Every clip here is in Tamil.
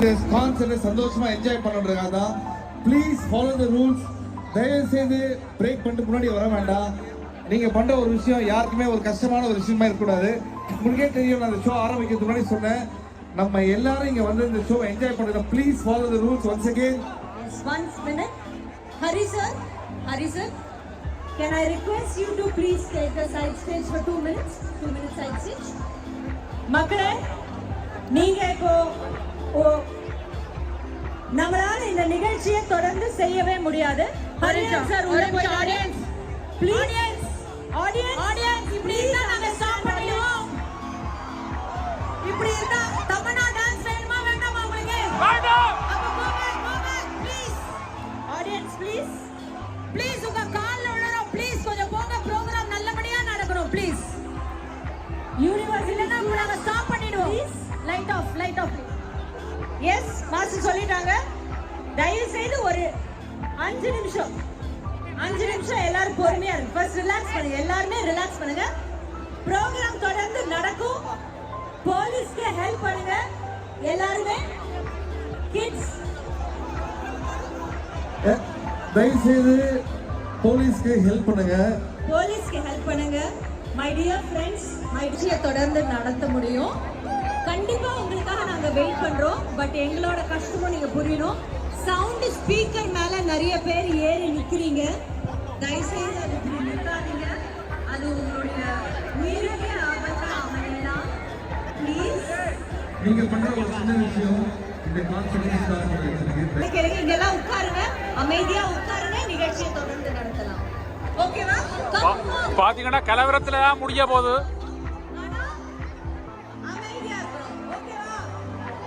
கான்சர்ட் சந்தோஷமா என்ஜாய் பண்ணுறதுக்காக தான் ப்ளீஸ் ஃபாலோ த ரூல்ஸ் தயவு செய்து பிரேக் பண்ணிட்டு முன்னாடி வர வேண்டாம். நீங்க பண்ற ஒரு விஷயம் யாருக்குமே ஒரு கஷ்டமான ஒரு விஷயமா இருக்கக்கூடாது. உங்களுக்கே தெரியும் நான் அந்த ஷோ ஆரம்பிக்கிறதுக்கு முன்னாடி சொன்னேன். நம்ம எல்லாரும் இங்க வந்து இந்த ஷோ என்ஜாய் பண்ணுங்க. Please follow the rules once again once minute Hari sir Hari sir can I request you to please take the side stage for two minutes? Two minutes side stage. மக்களே நீங்க இப்போ நம்மளால இந்த நிகழ்ச்சியை தொடர்ந்து செய்யவே முடியாது. ஹரிஜன் சார் போய் ஆடியன்ஸ் ப்ளீஸ் ஆடியன்ஸ் ஆடியன்ஸ் இப்படி இருந்தா நாங்க ஸ்டாப் பண்ணிடுவோம். இப்படி இருந்தா தமன்னா டான்ஸ் வேணுமா வேண்டாமா உங்களுக்கு? அப்ப போங்க போங்க. ப்ளீஸ் ஆடியன்ஸ் ப்ளீஸ் ப்ளீஸ் உங்க கால்ல விழறோம் ப்ளீஸ் கொஞ்சம் போங்க. ப்ரோகிராம் நல்லபடியா நடக்கணும். ப்ளீஸ் யூனிவர்ஸ் இல்லைன்னா உங்களை நாங்க ஸ்டாப் பண்ணிடுவோம். Light off light off yes master சொல்லிட்டாங்க. தயவு செய்து ஒரு அஞ்சு நிமிஷம். அஞ்சு நிமிஷம் எல்லாரும் பொறுமையா இருக்கு ஃபர்ஸ்ட் ரிலாக்ஸ் பண்ணுங்க. எல்லாருமே ரிலாக்ஸ் பண்ணுங்க. ப்ரோக்ராம் தொடர்ந்து நடக்கும். போலீஸ்க்கு ஹெல்ப் பண்ணுங்க. எல்லாருமே. கிட்ஸ் தயவு செய்து போலீஸ்க்கு ஹெல்ப் பண்ணுங்க. போலீஸ்க்கு ஹெல்ப் பண்ணுங்க. மை டியர் ஃப்ரெண்ட்ஸ் மைடியை தொடர்ந்து நடத்த முடியும். வெயிட் பண்றோம். பட் எங்களோட கஷ்டமும் நீங்க புரியணும். சவுண்ட் ஸ்பீக்கர் மேல நிறைய பேர் ஏறி நிக்கிறீங்க. தயவுசெய்து அது இப்படி நிற்காதீங்க அது உங்களுடைய உயிருக்கே ஆபத்தா அமையலாம். ப்ளீஸ் நீங்க பண்ற ஒரு சின்ன விஷயம் இங்கெல்லாம் உட்காருங்க. அமைதியா உட்காருங்க. நிகழ்ச்சியை தொடர்ந்து நடத்தலாம். ஓகேவா பா- பாத்தீங்கன்னா கலவரத்துல தான் முடிய போகுது.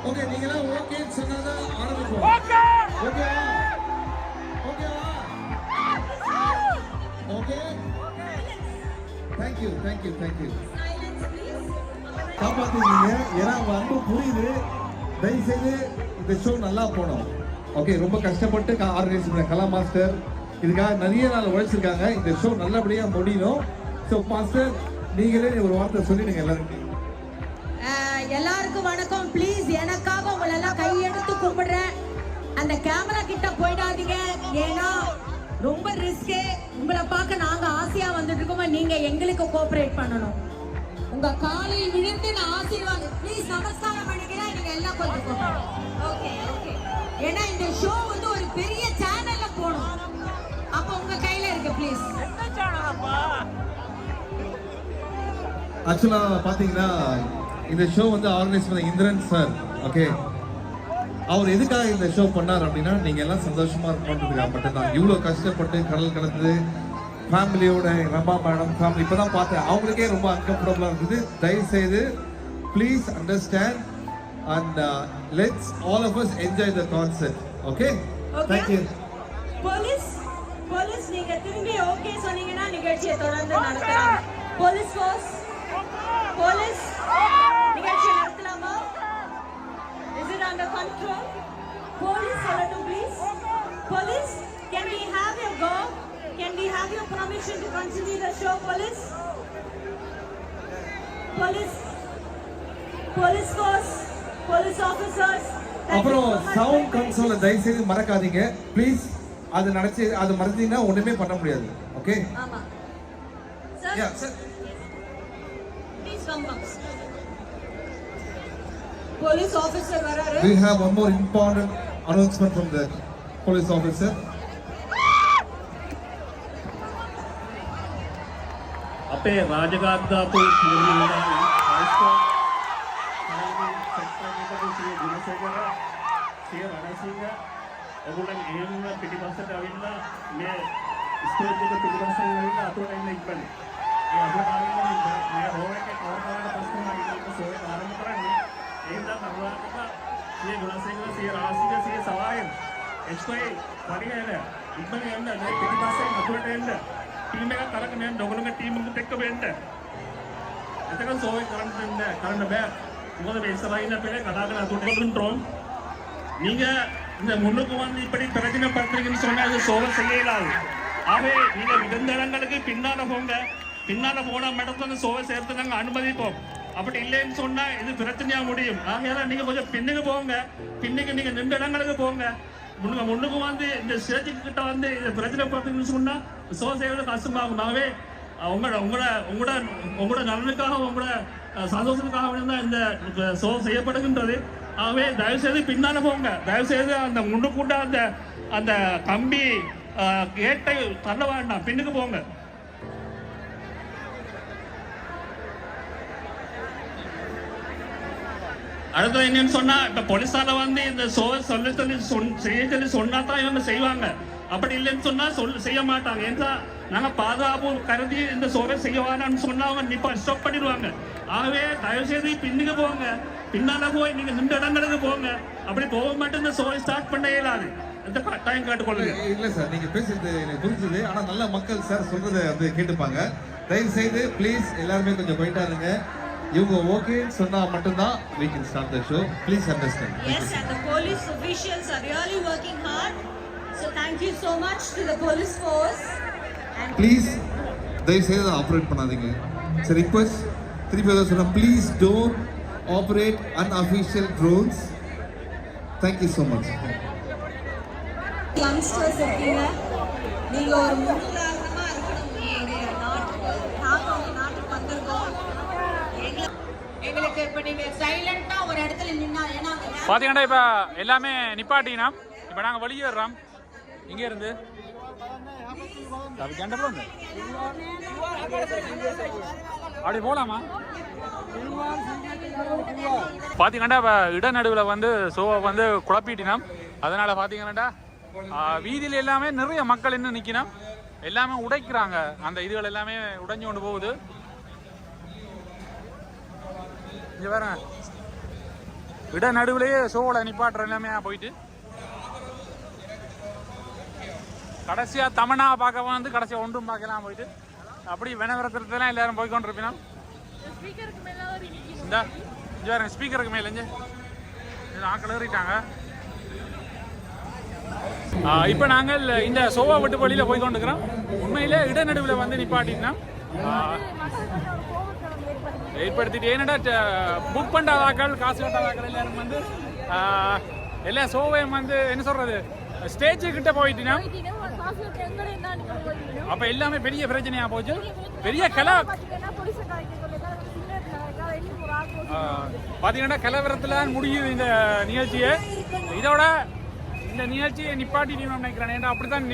ஓகே நீங்களாம் ஓகே சொன்னாதான் ஆரம்பிப்போம் ஓகே! ஓகேவா ஓகேவா okay thank you thank you thank you. காப்பாத்திருக்கீங்க ஏன்னா உங்க அன்பு புரியுது. தயவு செய்து இந்த ஷோ நல்லா போனோம் ஓகே ரொம்ப கஷ்டப்பட்டு ஆர்கனைஸ் பண்ண கலா மாஸ்டர் இதுக்காக நிறைய நாள் உழைச்சிருக்காங்க. இந்த ஷோ நல்லபடியா முடியணும். ஸோ மாஸ்டர் நீங்களே ஒரு வார்த்தை சொல்லிடுங்க எல்லாருக்கும். எல்லாருக்கும் வணக்கம். ப்ளீஸ் அந்த கேமரா கிட்ட போயிடாதீங்க. ஏன்னா ரொம்ப ரிஸ்கே உங்களை பார்க்க நாங்க ஆசையா வந்துட்டு இருக்கோம்? நீங்க எங்களுக்கு கோஆபரேட் பண்ணணும். உங்க காலில் விழுந்து நான் ஆசீர்வாதம் ப்ளீஸ் நமஸ்காரம் பண்ணிக்கிறேன். நீங்க எல்லாம் கொஞ்சம் ஓகே ஓகே ஏன்னா இந்த ஷோ வந்து ஒரு பெரிய சேனல்ல போகணும். அப்ப உங்க கையில இருக்கு ப்ளீஸ் ஆக்சுவலா பாத்தீங்கன்னா இந்த ஷோ வந்து ஆர்கனைஸ் பண்ண இந்திரன் சார் ஓகே அவர் எதுக்காக இந்த ஷோ பண்ணார் அப்படின்னா நீங்க எல்லாம் சந்தோஷமா இருக்கணுன்றதுக்காக மட்டும்தான். இவ்வளவு கஷ்டப்பட்டு கடல் கடந்து ஃபேமிலியோட ரமா மேடம் ஃபேமிலி இப்பதான் பார்த்தேன். அவங்களுக்கே ரொம்ப அன்கம்ஃபர்டபுளா இருக்குது தயவு செய்து please understand and let's all of us enjoy the concert okay thank you police police நீங்க திரும்பி ஓகே சொன்னீங்கன்னா நிகழ்ச்சியை தொடர்ந்து நடத்தலாம். போலீஸ் போலீஸ் கண்ட்ரோல் போலீஸ் சொல்லட்டும் please police can we have your go can we have your permission to continue the show police police police force police officers அப்புறம் சவுண்ட் கன்சோல தயவு செய்து மறக்காதீங்க. ப்ளீஸ் அது நடத்தி அது மறந்தீங்கன்னா ஒண்ணுமே பண்ண முடியாது. ஓகே ஆமா. Sir sir. Please come come police officer வராரு We have one more important announcement from the police officer. අපේ රාජගාධාපු හයිස්කෝ සිය ගුණසේකර සිය රණසිංහ ඔගුලන් එහෙම පිටිපස්සට ඇවිල්ලා මේ ස්ටේජ් එක පිටිපස්සෙන් ඇවිල්ලා අතට එන්න ඉක්පනේ. ඒ අතට ආවිල්ලා මේ හෝල් එකේ කවර් කරලා පස්සේ මම ඊට ෂෝ එක ආරම්භ කරන්නේ. ඒ හින්දා කරුණාකරලා සිය ගුණසේකර සිය රාජසිංහ සිය සවායන් එස්කෝයි පරිහරය ඉක්මනින් එන්න මේ පිටිපස්සෙන් අතට එන්න. ටීම් එකක් අරගෙන යන්න ඔයගොල්ලෝගේ ටීම් එකත් එක්ක වෙන්න. එතකන් සෝයි කරන්න දෙන්න කරන්න බෑ. මොකද මේ ඉස්සරහින් ඉන්න පෙරේ කතා කරලා අතුට කන්ට්‍රෝල්. நீங்க இந்த முன்னுக்கு வந்து இப்படி பிரச்சனை பண்றீங்கன்னு சொன்னா அது சோழ செய்யலாது ஆகவே நீங்க விருந்தினங்களுக்கு பின்னால போங்க பின்னால போன இடத்துல சோவை சேர்த்து நாங்க அனுமதிப்போம் அப்படி இல்லைன்னு சொன்னா இது பிரச்சனையா முடியும். ஆகையால நீங்க கொஞ்சம் பின்னுக்கு போங்க. பின்னுக்கு நீங்க நின்ற இடங்களுக்கு போங்க. முன்னுக்கு முன்னுக்கு வந்து இந்த ஸ்டேஜுக்கு கிட்ட வந்து இந்த பிரச்சனை பார்த்தீங்கன்னு சொன்னா சோ செய்வது கஷ்டமாகும் ஆகவே உங்களோட உங்களோட உங்களோட உங்களோட நலனுக்காக உங்களோட சந்தோஷத்துக்காக தான் இந்த சோ செய்யப்படுகின்றது. ஆகவே தயவு செய்து பின்னால போங்க. தயவு செய்து அந்த முன்னுக்கூட்ட அந்த அந்த கம்பி கேட்டை தள்ள வேண்டாம். பின்னுக்கு போங்க. அடுத்தது என்னன்னு சொன்னா இப்ப போலீஸால வந்து இந்த சோ சொல்லி சொல்லி சொன்- செய்ய சொல்லி சொன்னா தான் இவங்க செய்வாங்க. அப்படி இல்லைன்னு சொன்னா சொல் செய்ய மாட்டாங்க. ஏன்னா நாங்க பாதுகாப்பு கருதி இந்த சோவை செய்ய வேணாம்னு சொன்னா அவங்க நிப்பா ஸ்டாப் பண்ணிடுவாங்க. ஆகவே தயவு செய்து பின்னுக்கு போங்க. பின்னால போய் நீங்க நின்ற இடங்களுக்கு போங்க. அப்படி போக மட்டும் இந்த சோவை ஸ்டார்ட் பண்ண இயலாது. இந்த கட்டாயம் கேட்டுக்கொள்ளுங்க. இல்ல சார் நீங்க பேசுறது எனக்கு புரிஞ்சுது. ஆனா நல்ல மக்கள் சார் சொல்றதை வந்து கேட்டுப்பாங்க. தயவு செய்து ப்ளீஸ் எல்லாருமே கொஞ்சம் போயிட்டாருங்க இவங்க ஓகேன்னு சொன்னா மட்டும்தான் we can start the show. Please understand Yes, and the police officials are really working hard. So thank you so much to the police force. And please தயவு செய்து ஆப்ரேட் பண்ணாதீங்க. இட்ஸ் ரிக்வஸ்ட் திருப்பி ஏதாவது சொன்னா please don't operate unofficial drones thank you so much youngsters இருக்கீங்க நீங்க ஒரு முன்னுதாரணமா எங்களுக்கு இப்ப ஒரு இடத்துல நின்னா ஏன்னா பாத்தீங்கன்னா இப்ப எல்லாமே நிப்பாட்டினா இப்ப நாங்க வெளியேறோம் இங்க இருந்து. அப்படி போலாமா? பாத்தீங்கன்னா இப்ப இடநடுவில் வந்து சோவை வந்து குழப்பிட்டினோம். அதனால பார்த்தீங்கன்னாடா வீதியில் எல்லாமே நிறைய மக்கள் இன்னும் நிக்கணும் எல்லாமே உடைக்கிறாங்க. அந்த இதுகள் எல்லாமே உடைஞ்சு கொண்டு போகுது. இங்கே வேற. இட நடுவுலயே சோவோட நிப்பாட்டுற எல்லாமே போயிட்டு. கடைசியாக தமிழா பார்க்க வந்து கடைசியாக ஒன்றும் பார்க்கலாம் போயிட்டு. அப்படி வினவரத்துலாம் எல்லாரும் போய் கொண்டிருப்பினா இந்த இங்க பாருங்க ஸ்பீக்கருக்கு மேலே இங்க. இது ஆக்கள் ஏறிட்டாங்க. இப்போ நாங்கள் இந்த சோவா விட்டு வழியில் போய் இருக்கிறோம் உண்மையிலே இடநடுவில் வந்து நிப்பாட்டினா ஏற்படுத்திட்டு ஏன்னடா புக் பண்ணாதாக்கள் காசு கட்டாதாக்கள் எல்லாரும் வந்து எல்லா சோவையும் வந்து என்ன சொல்றது ஸ்டேஜ் கிட்ட போயிட்டுனா அப்ப எல்லாமே பெரிய பிரச்சனையா போச்சு. பெரிய கலா பாத்தீங்கன்னா கலவரத்துல முடியுது இந்த நிகழ்ச்சியை. இதோட இந்த நிகழ்ச்சியை நிப்பாட்டிட்டு நினைக்கிறேன். ஏன்னா அப்படித்தான்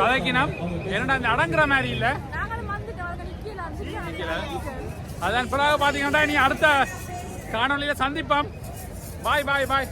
கதைக்கினோம் ஏன்னா இந்த அடங்குற மாதிரி இல்லை. அதன் பிறகு பார்த்தீங்கன்னா நீ அடுத்த காணொலியில சந்திப்போம். பாய் பாய் பாய்.